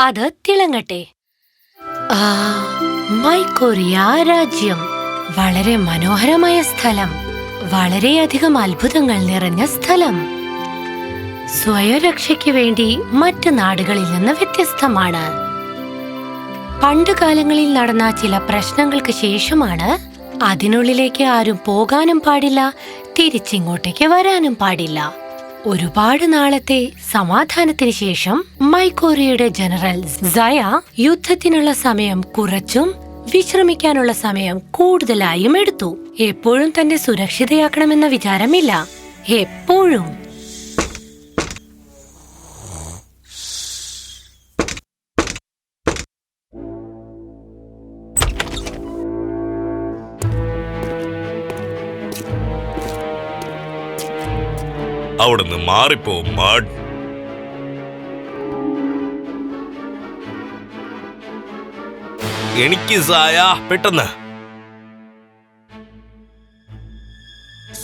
അത് തിളങ്ങട്ടെ. ആ മൈക്കൊറിയ രാജ്യം. വളരെ മനോഹരമായ സ്ഥലം. വളരെയധികം അത്ഭുതങ്ങൾ നിറഞ്ഞ സ്ഥലം. സ്വയരക്ഷയ്ക്ക് വേണ്ടി മറ്റ് നാടുകളിൽ നിന്ന് വ്യത്യസ്തമാണ്. പണ്ടുകാലങ്ങളിൽ നടന്ന ചില പ്രശ്നങ്ങൾക്ക് ശേഷമാണ് അതിനുള്ളിലേക്ക് ആരും പോകാനും പാടില്ല തിരിച്ചിങ്ങോട്ടേക്ക് വരാനും പാടില്ല. ഒരുപാട് നാളത്തെ സമാധാനത്തിന് ശേഷം മൈക്കോറിയയുടെ ജനറൽ സയ യുദ്ധത്തിനുള്ള സമയം കുറച്ചും വിശ്രമിക്കാനുള്ള സമയം കൂടുതലായും എടുത്തു. എപ്പോഴും തന്നെ സുരക്ഷിതയാക്കണമെന്ന വിചാരമില്ല. എപ്പോഴും അവിടുന്ന് മാറിപ്പോ മാഡ് എനിക്ക് സായ പെട്ടെന്ന്.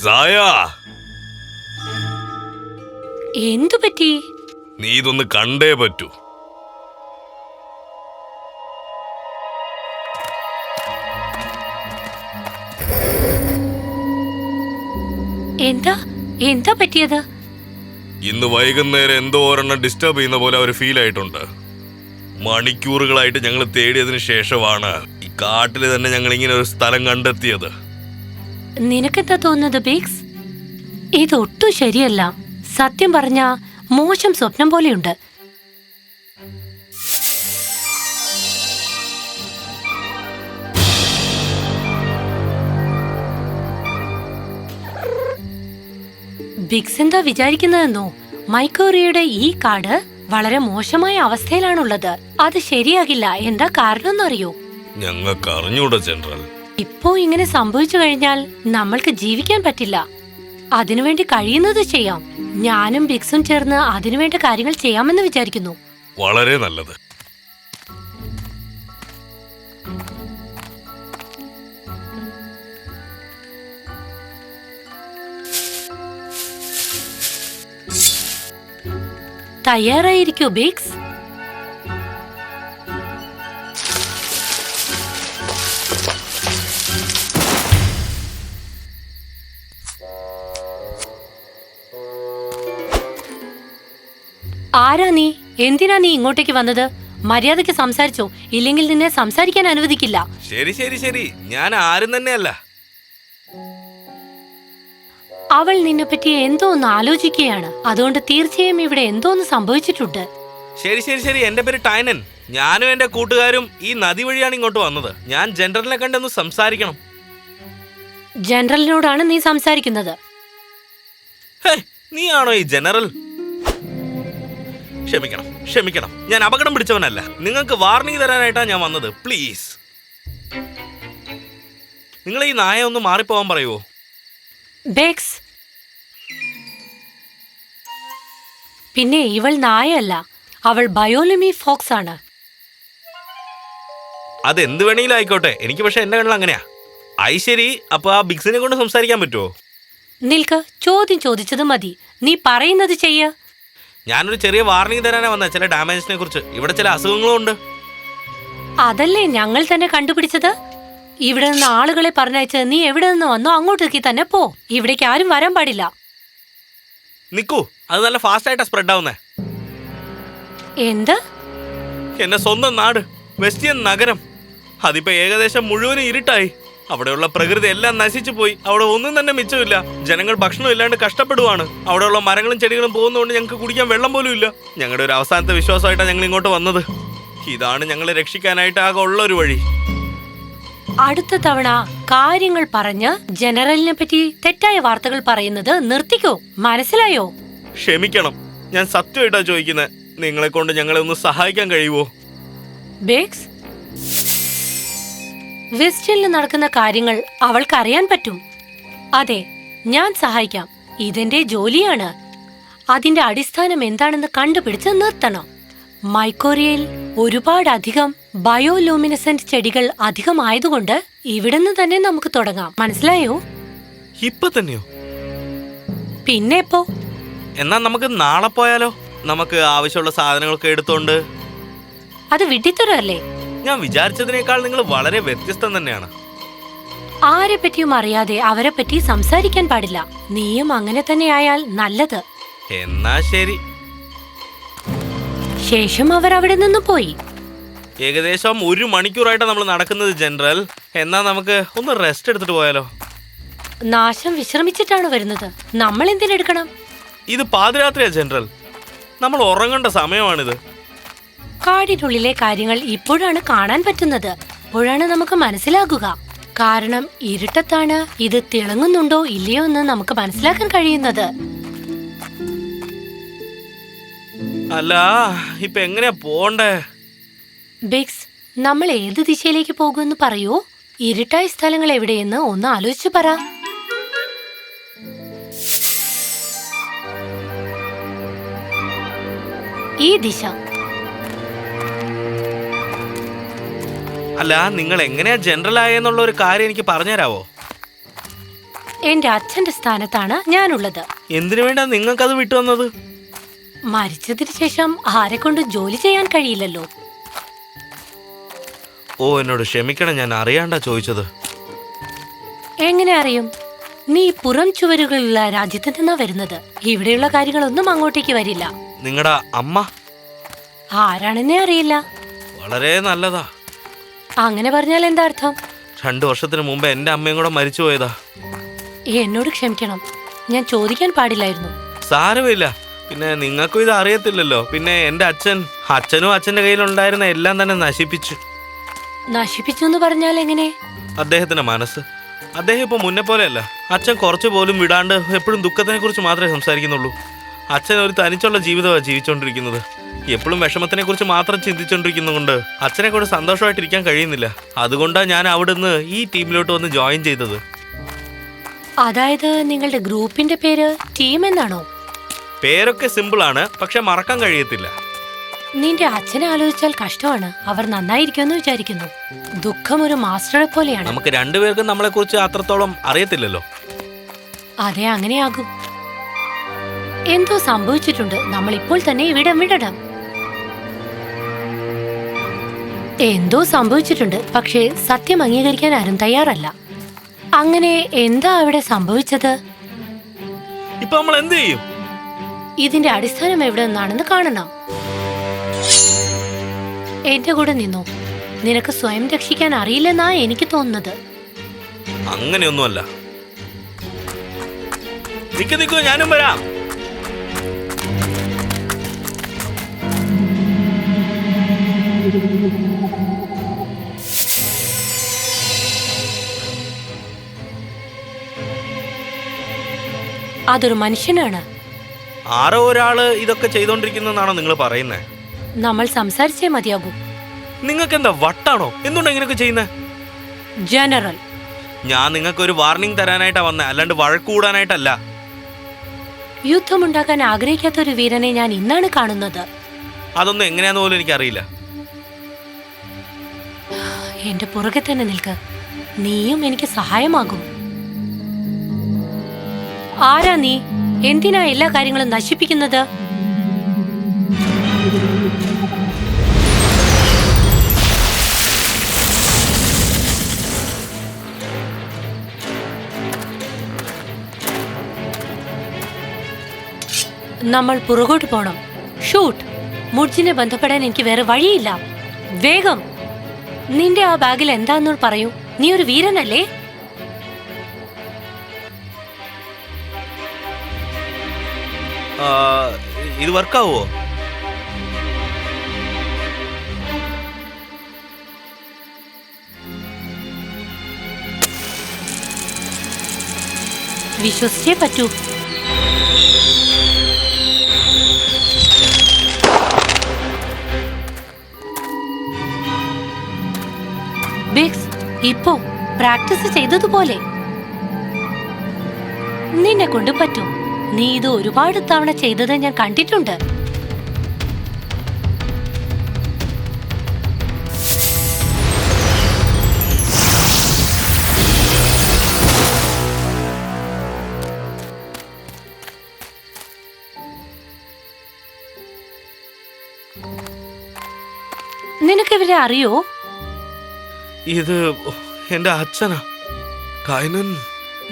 സായ. എന്തു പറ്റി? നീ ഇതൊന്ന് കണ്ടേ പറ്റൂ. എന്താ? എന്താ പറ്റിയത്? ഇന്ന് വൈകുന്നേരം എന്തോ ഒരെണ്ണം ഡിസ്റ്റർബ് ചെയ്യുന്ന പോലെ ഒരു ഫീൽ ആയിട്ടുണ്ട്. മണിക്കൂറുകളായിട്ട് ഞങ്ങൾ തേടിയതിനു ശേഷമാണ് ഈ കാട്ടിൽ തന്നെ ഞങ്ങൾ ഇങ്ങനെ ഒരു സ്ഥലം കണ്ടെത്തിയത്. നിനക്കെന്താ തോന്നുന്നത് ബിഗ്സ് ഇതൊട്ടും ശരിയല്ല. സത്യം പറഞ്ഞ മോശം സ്വപ്നം പോലെയുണ്ട്. ബിഗ്സ് എന്താ വിചാരിക്കുന്നതെന്നോ? മൈക്കോറിയയുടെ ഈ കാട് വളരെ മോശമായ അവസ്ഥയിലാണുള്ളത്. അത് ശരിയാകില്ല. എന്താ കാരണം അറിയോ ഞങ്ങൾക്ക് അറിഞ്ഞൂടാ ജനറൽ. ഇപ്പോ ഇങ്ങനെ സംഭവിച്ചു കഴിഞ്ഞാൽ നമ്മൾക്ക് ജീവിക്കാൻ പറ്റില്ല. അതിനുവേണ്ടി കഴിയുന്നത് ചെയ്യാം. ഞാനും ബിക്സും ചേർന്ന് അതിനുവേണ്ട കാര്യങ്ങൾ ചെയ്യാമെന്ന് വിചാരിക്കുന്നു. വളരെ നല്ലത്. തയ്യാറായിരിക്കൂ ബിക്സ്? ആരാ നീ? എന്തിനാ നീ ഇങ്ങോട്ടേക്ക് വന്നത്? മര്യാദയ്ക്ക് സംസാരിച്ചോ. ഇല്ലെങ്കിൽ നിന്നെ സംസാരിക്കാൻ അനുവദിക്കില്ല. ശരി ശരി ശരി. ഞാൻ ആരും തന്നെയല്ല. അവൾ നിന്നെപ്പറ്റി എന്തോ ഒന്ന് ആലോചിക്കുകയാണ്. അതുകൊണ്ട് തീർച്ചയായും ഇവിടെ എന്തോ ഒന്ന് സംഭവിച്ചിട്ടുണ്ട്. ശരി ശരി ശരി. എന്റെ പേര് ടൈനൻ. ഞാനും എന്റെ കൂട്ടുകാരും ഈ നദി വഴിയാണ് ഇങ്ങോട്ട് വന്നത്. ഞാൻ ജനറലിനെ കണ്ടൊന്ന് സംസാരിക്കണം. ജനറലിനോടാണ് നീ സംസാരിക്കുന്നത്. നീയാണോ ഈ ജനറൽ? ക്ഷമിക്കണം ക്ഷമിക്കണം. ഞാൻ അപകടം പിടിച്ചവനല്ല. നിങ്ങൾക്ക് വാർണിംഗ് തരാനായിട്ടാണ് ഞാൻ വന്നത്. പ്ലീസ്. നിങ്ങൾ ഈ നായ ഒന്ന് മാറിപ്പോവാൻ പറയുമോ ബെക്സ് പിന്നെ ഇവൾ നായയല്ല. അവൾ ബയോലിമി ഫോക്സ് ആണ്. അത് എന്ത് വേണമെങ്കിലും ആയിക്കോട്ടെ. എനിക്ക് പക്ഷെ എന്റെ കണ്ണിൽ അങ്ങനെയാ. ഐശ്വരി അപ്പൊ ആ ബിക്സിനെ കൊണ്ട് സംസാരിക്കാൻ പറ്റുമോ നിൽക്ക് ചോദ്യം ചോദിച്ചത് മതി. നീ പറയുന്നത് ചെയ്യ. ഞാനൊരു ചെറിയ വാർണിംഗ് തരാനാ വന്ന ചില ഡാമേജിനെ കുറിച്ച്. ഇവിടെ ചില അസുഖങ്ങളും ഉണ്ട്. അതല്ലേ ഞങ്ങൾ തന്നെ കണ്ടുപിടിച്ചത്? ഇവിടെ നിന്ന് ആളുകളെ പറഞ്ഞയച്ച് നീ എവിടെ നിന്ന് വന്നോ അങ്ങോട്ടേക്ക് തന്നെ പോ. ഇവിടേക്ക് ആരും വരാൻ പാടില്ല. നിക്കൂ അത് നല്ല ഫാസ്റ്റ് ആയിട്ടാ സ്പ്രെഡ് ആവുന്നേ. എന്ത്? എന്റെ സ്വന്തം നാട് വെസ്റ്റിയൻ നഗരം. അതിപ്പോ ഏകദേശം മുഴുവനും ഇരുട്ടായി. അവിടെയുള്ള പ്രകൃതി എല്ലാം നശിച്ചു പോയി. അവിടെ ഒന്നും തന്നെ മിച്ചമില്ല. ജനങ്ങൾ ഭക്ഷണം ഇല്ലാണ്ട് കഷ്ടപ്പെടുവാണ്. അവിടെയുള്ള മരങ്ങളും ചെടികളും പോകുന്നതുകൊണ്ട് ഞങ്ങൾക്ക് കുടിക്കാൻ വെള്ളം പോലും ഇല്ല. ഞങ്ങളുടെ ഒരു അവസാനത്തെ വിശ്വാസമായിട്ടാണ് ഞങ്ങൾ ഇങ്ങോട്ട് വന്നത്. ഇതാണ് ഞങ്ങളെ രക്ഷിക്കാനായിട്ട് ആകെ ഉള്ള ഒരു വഴി. അടുത്ത തവണ കാര്യങ്ങൾ പറഞ്ഞ് ജനറലിനെ പറ്റി തെറ്റായ വാർത്തകൾ പറയുന്നത് നിർത്തിക്കോ? മനസ്സിലായോ? ക്ഷമിക്കണം. ഞാൻ സത്യമായിട്ടാ ചോദിക്കുന്നത് നിങ്ങളെ കൊണ്ട് ഞങ്ങളെ ഒന്ന് സഹായിക്കാൻ കഴിയുമോ ബേക്സ്? വെസ്റ്റിൽ നടക്കുന്ന കാര്യങ്ങൾ അവൾക്ക് അറിയാൻ പറ്റും. അതെ ഞാൻ സഹായിക്കാം. ഇതെന്റെ ജോലിയാണ്. അതിന്റെ അടിസ്ഥാനം എന്താണെന്ന് കണ്ടുപിടിച്ച് നിർത്തണം. മൈക്കോറിയയിൽ ഒരുപാടധികം ബയോലൂമിനസെന്റ് ചെടികൾ അധികമായതുകൊണ്ട് ഇവിടുന്ന് തന്നെ നമുക്ക് തുടങ്ങാം. മനസ്സിലായോ? ഇപ്പൊ തന്നെയോ? പിന്നെ ഇപ്പോ എന്നാ നമുക്ക് നാളെ പോയാലോ? നമുക്ക് ആവശ്യമുള്ള സാധനങ്ങളൊക്കെ എടുത്തോണ്ട്. അത് വിട്ടിത്തരല്ലേ ഞാൻ വിചാരിച്ചതിനേക്കാൾ നിങ്ങൾ വളരെ വ്യത്യസ്തം തന്നെയാണ്. ആരെ പറ്റിയും അറിയാതെ അവരെ പറ്റി സംസാരിക്കാൻ പാടില്ല. നീയും അങ്ങനെ തന്നെയായാൽ നല്ലത്. എന്നാ ശരി. ശേഷം അവർ അവിടെ നിന്ന് പോയി. ഏകദേശം ഒരു മണിക്കൂറായിട്ടാണ് നമ്മൾ നടക്കുന്നത് ജനറൽ. എന്നാ നമുക്ക് ഒന്ന് റെസ്റ്റ് എടുത്തിട്ട് പോയാലോ? നാശം വിശ്രമിച്ചിട്ടാണ് വരുന്നത്. നമ്മൾ എന്തിനെടുക്കണം ഇത് പാതിരാത്രിയാ ജനറൽ. നമ്മൾ ഉറങ്ങേണ്ട സമയമാണിത്. കാടിനുള്ളിലെ കാര്യങ്ങൾ ഇപ്പോഴാണ് കാണാൻ പറ്റുന്നത്. ഇപ്പോഴാണ് നമുക്ക് മനസ്സിലാകുക. കാരണം ഇരുട്ടത്താണ് ഇത് തിളങ്ങുന്നുണ്ടോ ഇല്ലയോ എന്ന് നമുക്ക് മനസ്സിലാക്കാൻ കഴിയുന്നത്. അല്ല ഇപ്പൊ എങ്ങനെയാ പോണ്ടേ? ബിക്സ് നമ്മൾ ഏത് ദിശയിലേക്ക് പോകുമെന്ന് പറയൂ. ഇരുട്ടായ സ്ഥലങ്ങൾ എവിടെയെന്ന് ഒന്ന് ആലോചിച്ചു പറ. ഈ ദിശ. അല്ല നിങ്ങൾ എങ്ങനെയാ ജനറൽ ആയെന്നുള്ള ഒരു കാര്യം എനിക്ക് പറഞ്ഞുതരാവോ? എന്റെ അച്ഛന്റെ സ്ഥാനത്താണ് ഞാനുള്ളത്. എന്തിനു വേണ്ടാ നിങ്ങൾക്കത് വിട്ടു വന്നത്? മരിച്ചതിന് ശേഷം ആരെ കൊണ്ട് ജോലി ചെയ്യാൻ കഴിയില്ലല്ലോ? ഓ എന്നോട് ക്ഷമിക്കണം ഞാൻ അറിയാണ്ടാ ചോദിച്ചത്. എങ്ങനെ അറിയും? നീ പുറം ചുവരുകളുള്ള രാജ്യത്ത് നിന്നാ വരുന്നത്. ഇവിടെയുള്ള കാര്യങ്ങളൊന്നും അങ്ങോട്ടേക്ക് വരില്ല. നിങ്ങളുടെ അമ്മ? ആരാണെന്നേ അറിയില്ല. വളരെ നല്ലതാ. അങ്ങനെ പറഞ്ഞാൽ എന്താ അർത്ഥം? രണ്ടു വർഷത്തിന് മുമ്പ് എന്റെ അമ്മയും കൂടെ മരിച്ചു പോയതാ എന്നോട് ക്ഷമിക്കണം. ഞാൻ ചോദിക്കാൻ പാടില്ലായിരുന്നു. സാരമില്ല. പിന്നെ നിങ്ങൾക്കും ഇത് അറിയത്തില്ലല്ലോ. പിന്നെ എന്റെ അച്ഛൻ അച്ഛനും അച്ഛന്റെ കയ്യിലുണ്ടായിരുന്ന എല്ലാം തന്നെ നശിപ്പിച്ചു. നശിപ്പിച്ചു എന്ന് പറഞ്ഞാൽ എങ്ങനെ? അദ്ദേഹത്തിന്റെ മനസ്സ്. അദ്ദേഹം ഇപ്പൊ മുന്നേ പോലെയല്ല. അച്ഛൻ കുറച്ചു പോലും വിടാണ്ട് എപ്പോഴും ദുഃഖത്തിനെ കുറിച്ച് മാത്രമേ സംസാരിക്കുന്നുള്ളൂ. അച്ഛൻ ഒരു തനിച്ചുള്ള ജീവിതമാണ് ജീവിച്ചുകൊണ്ടിരിക്കുന്നത്. എപ്പോഴും വിഷമത്തിനെ കുറിച്ച് മാത്രം ചിന്തിച്ചുകൊണ്ടിരിക്കുന്നതുകൊണ്ട് അച്ഛനെ കൂടെ സന്തോഷമായിട്ടിരിക്കാൻ കഴിയുന്നില്ല. അതുകൊണ്ടാണ് ഞാൻ അവിടുന്ന് ഈ ടീമിലോട്ട് വന്ന് ജോയിൻ ചെയ്തത്. അതായത് നിങ്ങളുടെ ഗ്രൂപ്പിന്റെ പേര് ടീം എന്നാണോ? പേരൊക്കെ സിമ്പിൾ ആണ് പക്ഷെ മറക്കാൻ കഴിയത്തില്ല. നിന്റെ അച്ഛനെ ആലോചിച്ചാൽ കഷ്ടമാണ്. അവർ നന്നായിരിക്കുമെന്ന് വിചാരിക്കുന്നു. ദുഃഖം ഒരു മാസ്റ്ററെ പോലെയാണ്. നമുക്ക് രണ്ടുപേർക്കും നമ്മളെ കുറിച്ച് അത്രത്തോളം അറിയത്തില്ലല്ലോ. അതെ അങ്ങനെയാകും. എന്തോ സംഭവിച്ചിട്ടുണ്ട്. നമ്മൾ ഇപ്പോൾ തന്നെ ഇവിടം വിടണം. എന്തോ സംഭവിച്ചിട്ടുണ്ട് പക്ഷേ സത്യം അംഗീകരിക്കാൻ ആരും തയ്യാറല്ല. അങ്ങനെ എന്താ അവിടെ സംഭവിച്ചത്? ഇപ്പൊ നമ്മൾ എന്ത് ചെയ്യും? ഇതിന്റെ അടിസ്ഥാനം എവിടെ നിന്നാണെന്ന് കാണണം. എന്റെ കൂടെ നിന്നോ? നിനക്ക് സ്വയം രക്ഷിക്കാൻ അറിയില്ലെന്നാ എനിക്ക് തോന്നുന്നത്. അങ്ങനെയൊന്നുമല്ല. നിക്ക് നിക്കൂ ഞാനും വരാം. അതൊരു മനുഷ്യനാണ്. ആരോ ഒരാൾ ഇതൊക്കെ ചെയ്തോണ്ടിരിക്കുന്നെന്നാണോ നിങ്ങൾ പറയുന്നത് നമ്മൾ സംസാരിച്ചേ മതിയാകൂ. നിങ്ങൾക്ക് എന്താ വട്ടാണോ? എന്തുകൊണ്ടാ ഇങ്ങനെയൊക്കെ ചെയ്യുന്നത് ജനറൽ. ഞാൻ നിങ്ങൾക്ക് ഒരു വാർണിംഗ് തരാനായിട്ടാ വന്നത് അല്ലാണ്ട് വഴക്കൂടാനായിട്ടല്ല യുദ്ധമുണ്ടാക്കാൻ ആഗ്രഹിക്കാത്ത ഒരു വീരനെ ഞാൻ ഇന്നാണ് കാണുന്നത്. അതൊന്നും എങ്ങനെയാന്ന് പോലും എനിക്കറിയില്ല. എന്റെ പുറകെ തന്നെ നിൽക്ക്. നീയും എനിക്ക് സഹായമാകും. ആരാ നീ? എന്തിനാ എല്ലാ കാര്യങ്ങളും നശിപ്പിക്കുന്നത്? നമ്മൾ പുറകോട്ട് പോണം. ഷൂട്ട്. മുർജിനെ ബന്ധപ്പെടാൻ എനിക്ക് വേറെ വഴിയില്ല. വേഗം. നിന്റെ ആ ബാഗിൽ എന്താന്നോട് പറയൂ. നീ ഒരു വീരനല്ലേ? ഇത് വർക്കാവോ? വിശ്വസിച്ചേ പറ്റൂ. ബിക്സ് ഇപ്പോ പ്രാക്ടീസ് ചെയ്തതുപോലെ. നിന്നെ കൊണ്ട് പറ്റും. നീ ഇത് ഒരുപാട് തവണ ചെയ്തത് ഞാൻ കണ്ടിട്ടുണ്ട്. നിനക്കിവരെ അറിയോ? ഇത് എന്റെ അച്ഛനാ. കായനൻ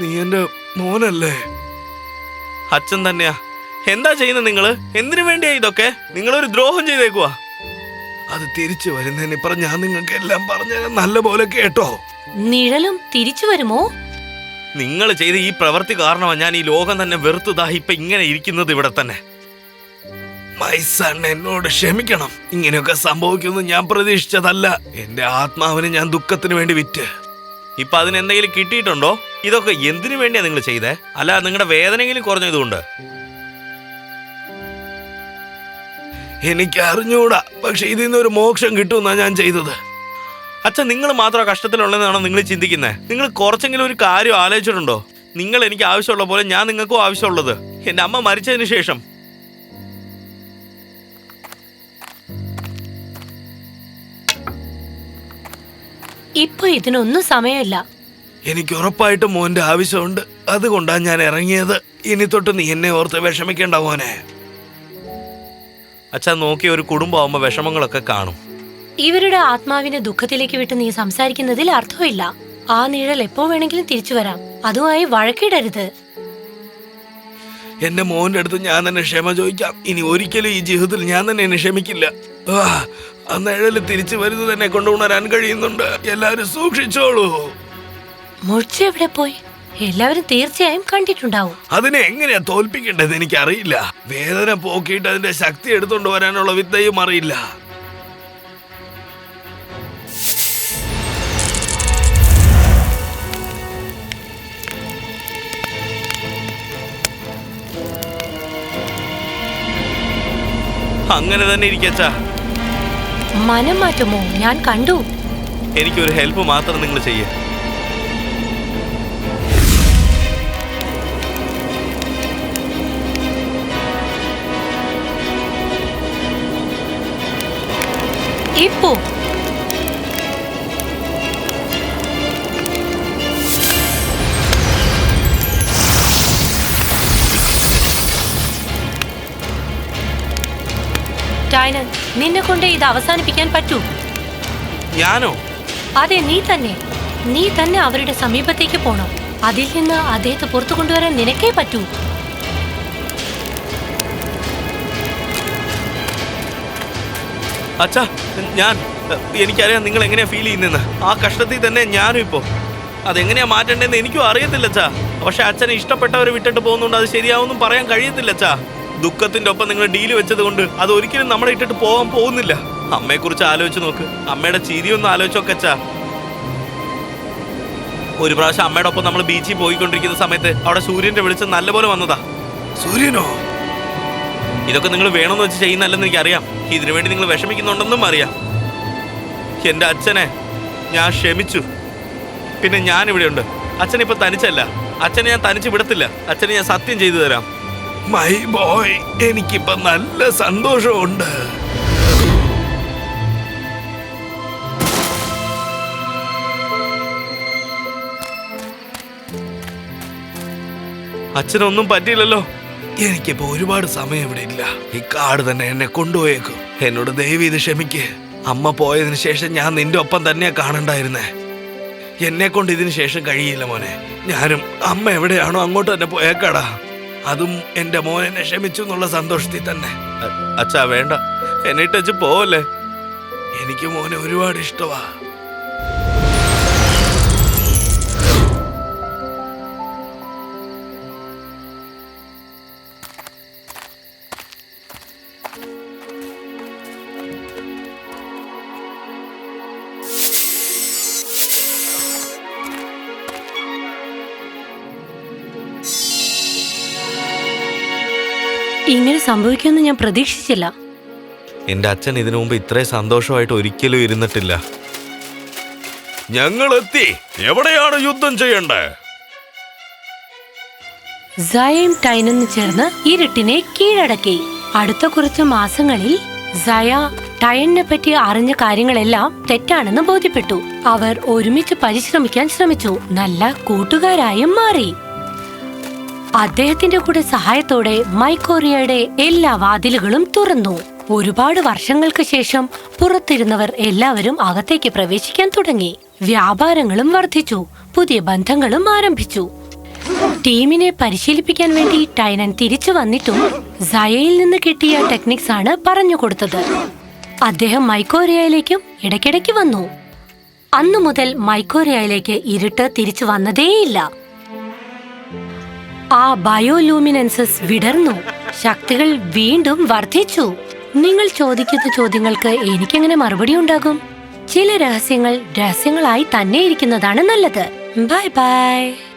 നീ എന്റെ മോനല്ലേ? അച്ഛൻ തന്നെയാ. എന്താ ചെയ്യുന്നത് നിങ്ങൾ എന്തിനു വേണ്ടിയാ ഇതൊക്കെ? നിങ്ങളൊരു ദ്രോഹം ചെയ്തേക്കുവാ. അത് തിരിച്ചു വരുന്നതിനിപ്പുറം ഞാൻ നിങ്ങൾക്ക് എല്ലാം പറഞ്ഞു നല്ല പോലെ കേട്ടോ. നിഴലും തിരിച്ചു വരുമോ? നിങ്ങൾ ചെയ്ത ഈ പ്രവൃത്തി കാരണമാണ് ഞാൻ ഈ ലോകം തന്നെ വെറുത്തുതാ ഇപ്പൊ ഇങ്ങനെ ഇരിക്കുന്നത് ഇവിടെ തന്നെ. എന്നോട് ക്ഷമിക്കണം. ഇങ്ങനെയൊക്കെ സംഭവിക്കുമെന്ന് ഞാൻ പ്രതീക്ഷിച്ചതല്ല. എന്റെ ആത്മാവിനെ ഞാൻ ദുഃഖത്തിന് വേണ്ടി വിറ്റ്. ഇപ്പൊ അതിന് എന്തെങ്കിലും കിട്ടിയിട്ടുണ്ടോ? ഇതൊക്കെ എന്തിനു വേണ്ടിയാ നിങ്ങൾ ചെയ്തേ? അല്ല നിങ്ങളുടെ വേദനയെങ്കിലും കുറഞ്ഞതുകൊണ്ട്. എനിക്ക് അറിഞ്ഞൂടാ പക്ഷെ ഇതിൽ നിന്ന് ഒരു മോക്ഷം കിട്ടുമെന്നാ ഞാൻ ചെയ്തത്. അച്ഛൻ നിങ്ങൾ മാത്രം കഷ്ടത്തിലുള്ളതെന്നാണോ നിങ്ങൾ ചിന്തിക്കുന്നത് നിങ്ങൾ കുറച്ചെങ്കിലും ഒരു കാര്യം ആലോചിച്ചിട്ടുണ്ടോ? നിങ്ങൾ എനിക്ക് ആവശ്യമുള്ള പോലെ ഞാൻ നിങ്ങൾക്കും ആവശ്യമുള്ളത്. എന്റെ അമ്മ മരിച്ചതിന് ശേഷം ഇപ്പൊ ഇതിനൊന്നും സമയമില്ല. എനിക്ക് ഉറപ്പായിട്ടും മോന്റെ ആവശ്യമുണ്ട്. അതുകൊണ്ടാണ് ഞാൻ ഇറങ്ങിയത്. ഇനി തൊട്ട് നീ എന്നെ ഓർത്ത് വിഷമിക്കേണ്ട മോനെ. അച്ഛാ നോക്കി ഒരു കുടുംബമാകുമ്പോ വിഷമങ്ങളൊക്കെ കാണും. ഇവരുടെ ആത്മാവിനെ ദുഃഖത്തിലേക്ക് വിട്ട് നീ സംസാരിക്കുന്നതിൽ അർത്ഥമില്ല. ആ നിഴൽ എപ്പോ വേണമെങ്കിലും തിരിച്ചു വരാം. അതുമായി വഴക്കിടരുത്. എന്റെ മോന്റെ അടുത്ത് ഞാൻ തന്നെ ക്ഷമ ചോദിക്കാം. ഇനി ഒരിക്കലും ഈ ജീവിതത്തിൽ ഞാൻ തന്നെ എന്നെ ക്ഷമിക്കില്ല. ആ, ആ നിഴൽ തിരിച്ചു വരുന്നത് എന്നെ കൊണ്ടുണരാൻ കഴിയുന്നുണ്ട്. എല്ലാരും സൂക്ഷിച്ചോളൂ. മുഴിച്ചു എവിടെ പോയി? എല്ലാവരും തീർച്ചയായും കണ്ടിട്ടുണ്ടാവും. അതിനെ എങ്ങനെയാ തോൽപ്പിക്കേണ്ടത് എനിക്കറിയില്ല. വേദന പോക്കിയിട്ട് അതിന്റെ ശക്തി എടുത്തോണ്ട് വരാനുള്ള വിദ്യയും അറിയില്ല. അങ്ങനെ തന്നെ ഇരിക്കച്ചാ മനം മാറ്റുമോ ഞാൻ കണ്ടു. എനിക്കൊരു ഹെൽപ്പ് മാത്രം നിങ്ങൾ ചെയ്യേ. ഇപ്പോ? ടൈനൻ നിന്നെ കൊണ്ട് ഇത് അവസാനിപ്പിക്കാൻ പറ്റൂ. ഞാനോ? അതെ നീ തന്നെ. നീ തന്നെ അവരുടെ സമീപത്തേക്ക് പോണം. അതിൽ നിന്ന് അദ്ദേഹത്തെ പുറത്തു കൊണ്ടുവരാൻ നിനക്കേ പറ്റൂ. അച്ഛാ ഞാൻ എനിക്കറിയാം നിങ്ങൾ എങ്ങനെയാ ഫീൽ ചെയ്യുന്നെന്ന് ആ കഷ്ടത്തിൽ തന്നെ ഞാനും ഇപ്പോ അതെങ്ങനെയാ മാറ്റേണ്ടതെന്ന് എനിക്കും അറിയത്തില്ല അച്ഛാ. പക്ഷെ അച്ഛനെ ഇഷ്ടപ്പെട്ടവരെ വിട്ടിട്ട് പോകുന്നുണ്ട് അത് ശരിയാവൊന്നും പറയാൻ കഴിയത്തില്ല അച്ഛാ. ദുഃഖത്തിന്റെ ഒപ്പം നിങ്ങൾ ഡീൽ വെച്ചത് കൊണ്ട് അത് ഒരിക്കലും നമ്മളെ ഇട്ടിട്ട് പോകാൻ പോകുന്നില്ല. അമ്മയെ കുറിച്ച് ആലോചിച്ച് നോക്ക്. അമ്മയുടെ ചിരി ഒന്ന് ആലോചിച്ചോക്കെ അച്ഛാ. ഒരു പ്രാവശ്യം അമ്മയുടെ ഒപ്പം നമ്മൾ ബീച്ചിൽ പോയിക്കൊണ്ടിരിക്കുന്ന സമയത്ത് അവിടെ സൂര്യന്റെ വെളിച്ചം നല്ലപോലെ വന്നതാ. സൂര്യനോ? ഇതൊക്കെ നിങ്ങൾ വേണമെന്ന് വെച്ച് ചെയ്യുന്നല്ലെന്ന് എനിക്കറിയാം. ഇതിനു വേണ്ടി നിങ്ങൾ വിഷമിക്കുന്നുണ്ടെന്നും അറിയാം. എന്റെ അച്ഛനെ ഞാൻ ക്ഷമിച്ചു. പിന്നെ ഞാൻ ഇവിടെ ഉണ്ട് അച്ഛൻ ഇപ്പൊ തനിച്ചല്ല. അച്ഛനെ ഞാൻ തനിച്ച് വിടത്തില്ല. അച്ഛനെ ഞാൻ സത്യം ചെയ്തു തരാം. മൈ ബോയ് എനിക്കിപ്പോ നല്ല സന്തോഷമുണ്ട്. അച്ഛനൊന്നും പറ്റിയില്ലല്ലോ. എനിക്കിപ്പോ ഒരുപാട് സമയം ഇവിടെ ഇല്ല. ഈ കാട് തന്നെ എന്നെ കൊണ്ടുപോയേക്കും. എന്നോട് ദൈവം ഇത് ക്ഷമിക്ക്. അമ്മ പോയതിനു ശേഷം ഞാൻ നിന്റെ ഒപ്പം തന്നെയാ കാണണ്ടായിരുന്നേ. എന്നെ കൊണ്ട് ഇതിനു ശേഷം കഴിയില്ല മോനെ. ഞാനും അമ്മ എവിടെയാണോ അങ്ങോട്ട് തന്നെ പോയേക്കാടാ. അതും എന്റെ മോനെ ക്ഷമിച്ചു എന്നുള്ള സന്തോഷത്തിൽ തന്നെ. അച്ഛാ വേണ്ട. എന്നെ ടച്ച് പോവല്ലേ? എനിക്ക് മോനെ ഒരുപാട് ഇഷ്ടമാ ഇങ്ങനെ സംഭവിക്കുമെന്ന് ഞാൻ പ്രതീക്ഷിച്ചില്ല. എന്റെ അച്ഛൻ ഇതിനു മുമ്പ് ഇത്രയും സന്തോഷമായിട്ട് ഒരിക്കലും ഇരുന്നിട്ടില്ല. ഞങ്ങൾ എത്തി എവിടെയാണ് യുദ്ധം ചെയ്യേണ്ടത്? സയയും ടൈനും ചേർന്ന് ഇരുട്ടിനെ കീഴടക്കി. അടുത്ത കുറച്ച് മാസങ്ങളിൽ സയ ടയനെ പറ്റി അറിഞ്ഞ കാര്യങ്ങളെല്ലാം തെറ്റാണെന്ന് ബോധ്യപ്പെട്ടു. അവർ ഒരുമിച്ച് പരിശ്രമിക്കാൻ ശ്രമിച്ചു. നല്ല കൂട്ടുകാരായും മാറി. അദ്ദേഹത്തിന്റെ കൂടെ സഹായത്തോടെ മൈക്കോറിയയുടെ എല്ലാ വാതിലുകളും തുറന്നു. ഒരുപാട് വർഷങ്ങൾക്ക് ശേഷം പുറത്തിരുന്നവർ എല്ലാവരും അകത്തേക്ക് പ്രവേശിക്കാൻ തുടങ്ങി. വ്യാപാരങ്ങളും വർദ്ധിച്ചു. പുതിയ ബന്ധങ്ങളും ആരംഭിച്ചു. ടീമിനെ പരിശീലിപ്പിക്കാൻ വേണ്ടി ടൈനൻ തിരിച്ചു വന്നിട്ടും സയയിൽ നിന്ന് കിട്ടിയ ടെക്നിക്സ് ആണ് പറഞ്ഞു കൊടുത്തത്. അദ്ദേഹം മൈക്കോറിയയിലേക്കും ഇടയ്ക്കിടയ്ക്ക് വന്നു. അന്നു മുതൽ മൈക്കോറിയയിലേക്ക് ഇരുട്ട് തിരിച്ചു വന്നതേയില്ല. ആ ബയോലൂമിനൻസസ് വിടർന്നു. ശക്തികൾ വീണ്ടും വർദ്ധിച്ചു. നിങ്ങൾ ചോദിക്കുന്ന ചോദ്യങ്ങൾക്ക് എനിക്കെങ്ങനെ മറുപടി ഉണ്ടാകും? ചില രഹസ്യങ്ങൾ രഹസ്യങ്ങളായി തന്നെ ഇരിക്കുന്നതാണ് നല്ലത്. Bye bye.